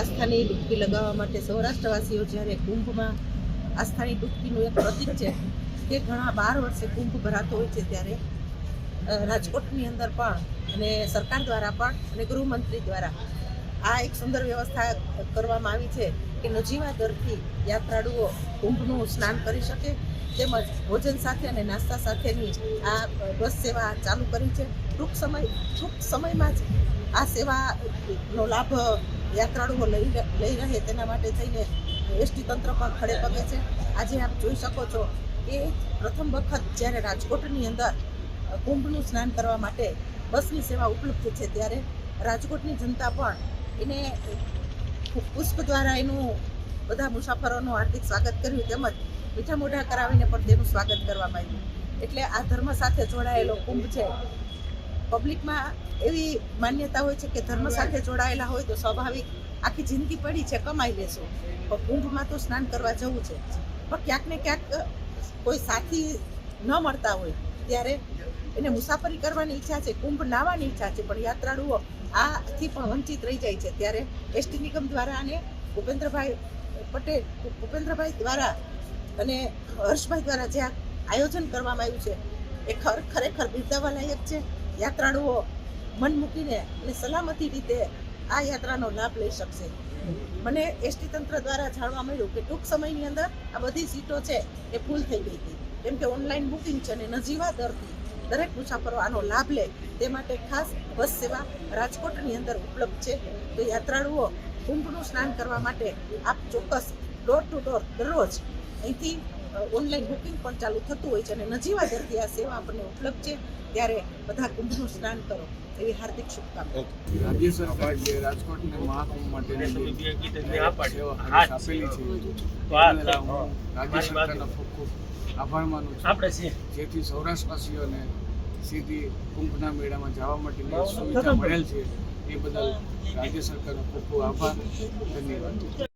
આસ્થાની ડૂબકી લગાવવા માટે સૌરાષ્ટ્રવાસીઓ જ્યારે કુંભમાં આસ્થાની ડૂબકીનું એક પ્રતિક છે કે ઘણા બાર વર્ષે કુંભ ભરાતો હોય છે ત્યારે રાજકોટની અંદર પણ અને સરકાર દ્વારા પણ અને ગૃહમંત્રી દ્વારા આ એક સુંદર વ્યવસ્થા કરવામાં આવી છે કે નજીવા દરથી યાત્રાળુઓ કુંભનું સ્નાન કરી શકે, તેમજ ભોજન સાથે અને નાસ્તા સાથેની આ બસ સેવા ચાલુ કરી છે. ટૂંક સમય, ટૂંક સમયમાં જ આ સેવાનો લાભ યાત્રાળુઓ લઈ લઈ રહે તેના માટે થઈને એસટી તંત્ર પણ ખડે પગે છે. આજે આપ જોઈ શકો છો કે પ્રથમ વખત જ્યારે રાજકોટની અંદર કુંભનું સ્નાન કરવા માટે બસની સેવા ઉપલબ્ધ છે ત્યારે રાજકોટની જનતા પણ એને પુષ્પ દ્વારા એનું બધા મુસાફરોનું હાર્દિક સ્વાગત કર્યું તેમજ મીઠા મોઢા કરાવીને પણ તેનું સ્વાગત કરવામાં આવ્યું. એટલે આ ધર્મ સાથે જોડાયેલો કુંભ છે. પબ્લિકમાં એવી માન્યતા હોય છે કે ધર્મ સાથે જોડાયેલા હોય તો સ્વાભાવિક આખી જિંદગી પડી છે કમાઈ લેશો. પણ કુંભમાં તો સ્નાન કરવા જવું છે. પણ ક્યાંક ને ક્યાંક કોઈ સાથી ન મળતા હોય ત્યારે એને મુસાફરી કરવાની ઈચ્છા છે કુંભ નાવાની ઈચ્છા છે પણ યાત્રાળુઓ આથી પણ વંચિત રહી જાય છે. ત્યારે એસટી નિગમ દ્વારા અને ભૂપેન્દ્રભાઈ પટેલ ભૂપેન્દ્રભાઈ દ્વારા અને હર્ષભાઈ દ્વારા જે આયોજન કરવામાં આવ્યું છે એ ખર- ખરેખર બિરદાવવા લાયક છે. યાત્રાળુઓ મન મૂકીને અને સલામતી રીતે આ યાત્રાનો લાભ લઈ શકશે. મને એસટી તંત્ર દ્વારા જાણવા મળ્યું કે ટૂંક સમયની અંદર આ બધી સીટો છે એ ફૂલ થઈ ગઈ હતી. કેમ કે ઓનલાઈન બુકિંગ છે અને નજીવા દરથી દરેક મુસાફરો આનો લાભ લે તે માટે ખાસ બસ સેવા રાજકોટની અંદર ઉપલબ્ધ છે. તો યાત્રાળુઓ કુંભનું સ્નાન કરવા માટે આપ ચોક્કસ ડોર ટુ ડોર દરરોજ અહીંથી ઓનલાઈન બુકિંગ પણ ચાલુ થતું હોય છે અને નજીવા દર્દી આ સેવા આપણને ઉપલબ્ધ છે ત્યારે બધા કુંભનું સ્નાન કરો એવી હાર્દિક શુભકામના. રાજ્ય સરકાર જે રાજકોટને મહાકુંભ આદેશ આપેલી છે. રાજ્ય સરકારનો ખૂબ ખૂબ આભાર માનું છું. આપણે જેથી સૌરાષ્ટ્રવાસીઓને સીધી કુંભના મેળામાં જવા માટેની સુવિધા મળેલ છે. એ બદલ રાજ્ય સરકારનો ખૂબ ખૂબ આભાર. ધન્યવાદ.